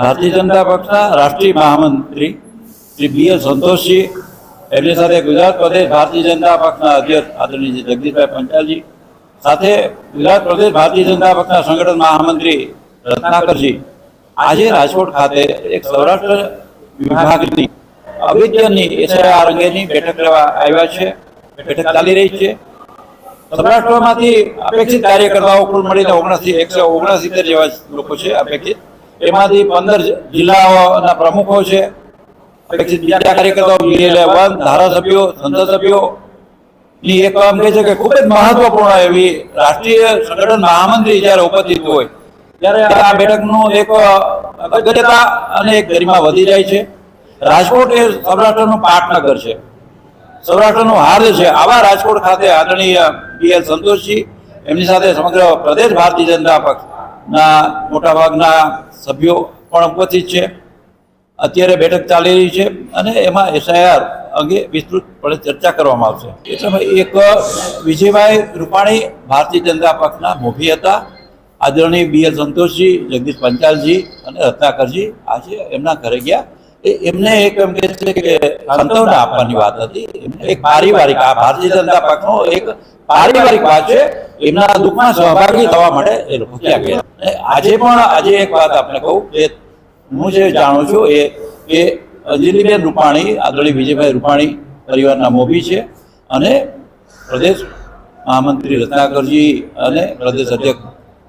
ભારતીય જનતા પક્ષના રાષ્ટ્રીય મહામંત્રી શ્રી બી એસ સંતોષજી, એમની સાથે ગુજરાત પ્રદેશ ભારતીય જનતા પક્ષના અધ્યક્ષ આદરણીય જગદીશભાઈ પંચાલજી, સાથે ગુજરાત પ્રદેશ ભારતીય જનતા પક્ષના સંગઠન મહામંત્રી રત્નાકરજી. આજે રાજકોટ ખાતે એક સૌરાષ્ટ્ર વિભાગની અગત્યની એસઆઈઆર અંગેની બેઠક લેવા આવ્યા છે. બેઠક ચાલી રહી છે. સૌરાષ્ટ્રમાંથી અપેક્ષિત કાર્યકર્તાઓ કુલ મળીને ઓગણસી, એકસો ઓગણસિત્તેર જેવા લોકો છે અપેક્ષિત. એમાંથી પંદર જિલ્લાઓના પ્રમુખો છે. બીજા કાર્યકર્તાઓ વન, ધારાસભ્યો, સંસદસભ્યો. ની એક કામ કહે છે કે ખૂબ જ મહત્વપૂર્ણ એવી રાષ્ટ્રીય સંગઠન મહામંત્રી જ્યારે ઉપસ્થિત હોય, ત્યારે આ બેઠકનું એક અગત્યતા અને એક ગરિમા વધી જાય છે. રાજકોટ એ સૌરાષ્ટ્રનું પાટનગર છે. સૌરાષ્ટ્રનું હાર્દ છે. આવા રાજકોટ ખાતે આદરણીય બી એલ સંતોષજી, એમની સાથે સમગ્ર પ્રદેશ ભારતીય જનતા પક્ષના મોટાભાગના સભ્યો પણ ઉપસ્થિત છે. અત્યારે બેઠક ચાલી રહી છે અને એમાં એસઆઈઆર અંગે વિસ્તૃતપણે ચર્ચા કરવામાં આવશે. એટલે એક વિજયભાઈ રૂપાણી ભારતીય જનતા પક્ષના મોભી હતા. આદરણીય બી એલ સંતોષજી, જગદીશ પંચાલજી અને રત્નાકરજી આજે એમના ઘરે ગયા. એ એમને એક એમ કહે છે કે સંતોને આપવાની વાત હતી. એક પારિવારિક, આ ભારતીય જનતા પક્ષનો એક પારિવારિક વાત છે. એમના દુઃખમાં સહભાગી થવા માટે એ લોકો ત્યાં ગયા? આજે પણ આજે એક વાત આપણે કહું કે હું જે જાણું છું એ કે અંજલિબેન રૂપાણી, આદરણીય વિજયભાઈ રૂપાણી પરિવારના મોભી છે અને પ્રદેશ મહામંત્રી રત્નાકરજી અને પ્રદેશ અધ્યક્ષ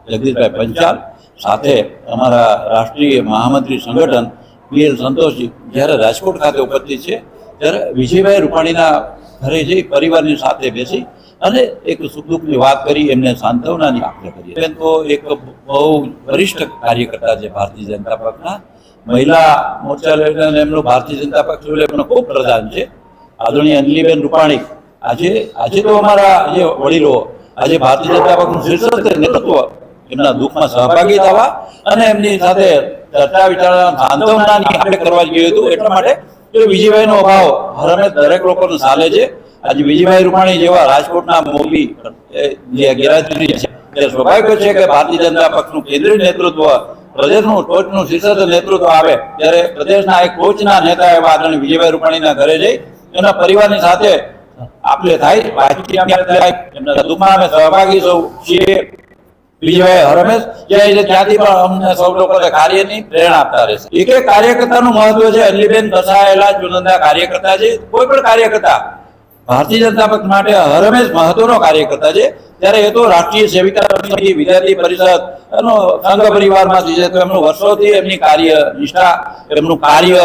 જગદીશભાઈ પંચાલ સાથે અમારા રાષ્ટ્રીય મહામંત્રી સંગઠન બી એલ સંતોષજી જ્યારે રાજકોટ ખાતે ઉપસ્થિત છે, ત્યારે વિજયભાઈ રૂપાણીના ઘરે જઈ પરિવારની સાથે બેસી અને એક સુખ દુઃખની વાત કરી, એમને સાંત્વનાની આપણે કરીએ બેન તો એક બહુ વરિષ્ઠ કાર્યકર્તા છે ભારતીય જનતા પક્ષના મહિલા મોરચા લઈને ભારતીય જનતા પક્ષ એમનો ખૂબ પ્રધાન છે. આદરણીય અંજલિબેન રૂપાણી, આજે આજે તો અમારા જે વડીલો, આજે ભારતીય જનતા પક્ષનું શીર્ષક નેતૃત્વ. એમના દુઃખમાં સહભાગી થવા અને એમની સાથે ચર્ચા વિચારણા સાંત્વનાની આપણે કરવા જોઈએ હતું. એટલા માટે કે વિજયભાઈનો અભાવ. હરમે દરેક લોકોને ચાલે છે. આજે વિજયભાઈ રૂપાણી જેવા રાજકોટના મોભી જે છે. એ સ્વાભાવિક છે કે ભારતીય જનતા પક્ષનું કેન્દ્રીય નેતૃત્વ, પ્રદેશનું ટોચનું શીર્ષક નેતૃત્વ આવે, ત્યારે પ્રદેશના એક ટોચના નેતા એવા આદરણીય વિજયભાઈ રૂપાણીના ઘરે જઈ, એના પરિવારની સાથે આપણે થાય. વાતચીત એમના દુઃખમાં અમે સહભાગી સૌ છીએ. વિજયભાઈ રમેશ જે ત્યાંથી પણ અમને સૌ લોકોને કાર્યની પ્રેરણા આપતા રહેશે એક એક કાર્યકર્તાનું મહત્વ છે અલીબેન કસાયેલા ચુનંદા કાર્યકર્તા છે, કોઈ પણ કાર્યકર્તા. ભારતીય જનતા પક્ષ માટે હરમેશ મહત્વનો કાર્યકર્તા છે. ત્યારે એ તો રાષ્ટ્રીય સેવિકા સમિતિ, વિદ્યાર્થી પરિષદ, એનો સંઘ પરિવારમાંથી છે, તો એમનું વર્ષોથી એમની કાર્ય નિષ્ઠા, એમનું કાર્ય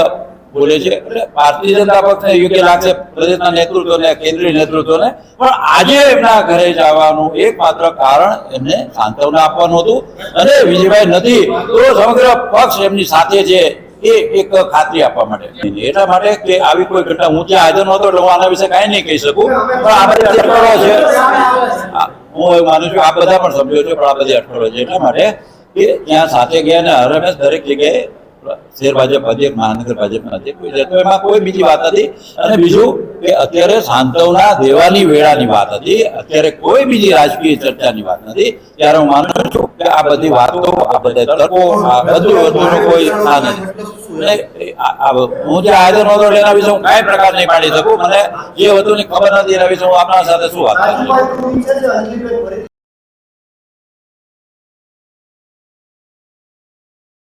બોલે છે. એટલે ભારતીય જનતા પક્ષને યોગ્ય લાગશે પ્રદેશના નેતૃત્વને, કેન્દ્રીય નેતૃત્વને. પણ આજે એમના ઘરે જવાનું એકમાત્ર કારણ એમને સાંત્વના આપવાનું હતું. અને વિજયભાઈ નથી, તો સમગ્ર પક્ષ એમની સાથે છે. એ એક ખાતરી આપવા માટે. એટલા માટે કે આવી કોઈ ઘટના, હું ત્યાં હાજર નહોતો, એટલે હું આના વિશે કાંઈ નહીં કહી શકું. પણ આ બધી અટકળો છે. હું એવું માનું છું આ બધા પણ સભ્યો છે, પણ આ બધી અટકળો છે. એટલા માટે કે ત્યાં સાથે ગયા અને હરમેશ દરેક જગ્યાએ શહેર ભાજપ અધ્યક્ષ મહાનગર ભાજપના અધ્યક્ષ એમાં કોઈ બીજી વાત નથી અને બીજું કે અત્યારે સાંતવના દેવાની વેળાની વાત હતી. અત્યારે કોઈ બીજી રાજકીય ચર્ચાની વાત નથી. ત્યારે હું માનું છું કે આ બધી વાતો, આ બધા તર્કો, આ બધું વસ્તુનો કોઈ આ નથી હું જે હાજર નહોતો એના વિશે હું કઈ પ્રકાર નહીં પાડી શકું. મને જે વસ્તુની ખબર નથી એના વિશે હું આપણા સાથે શું વાત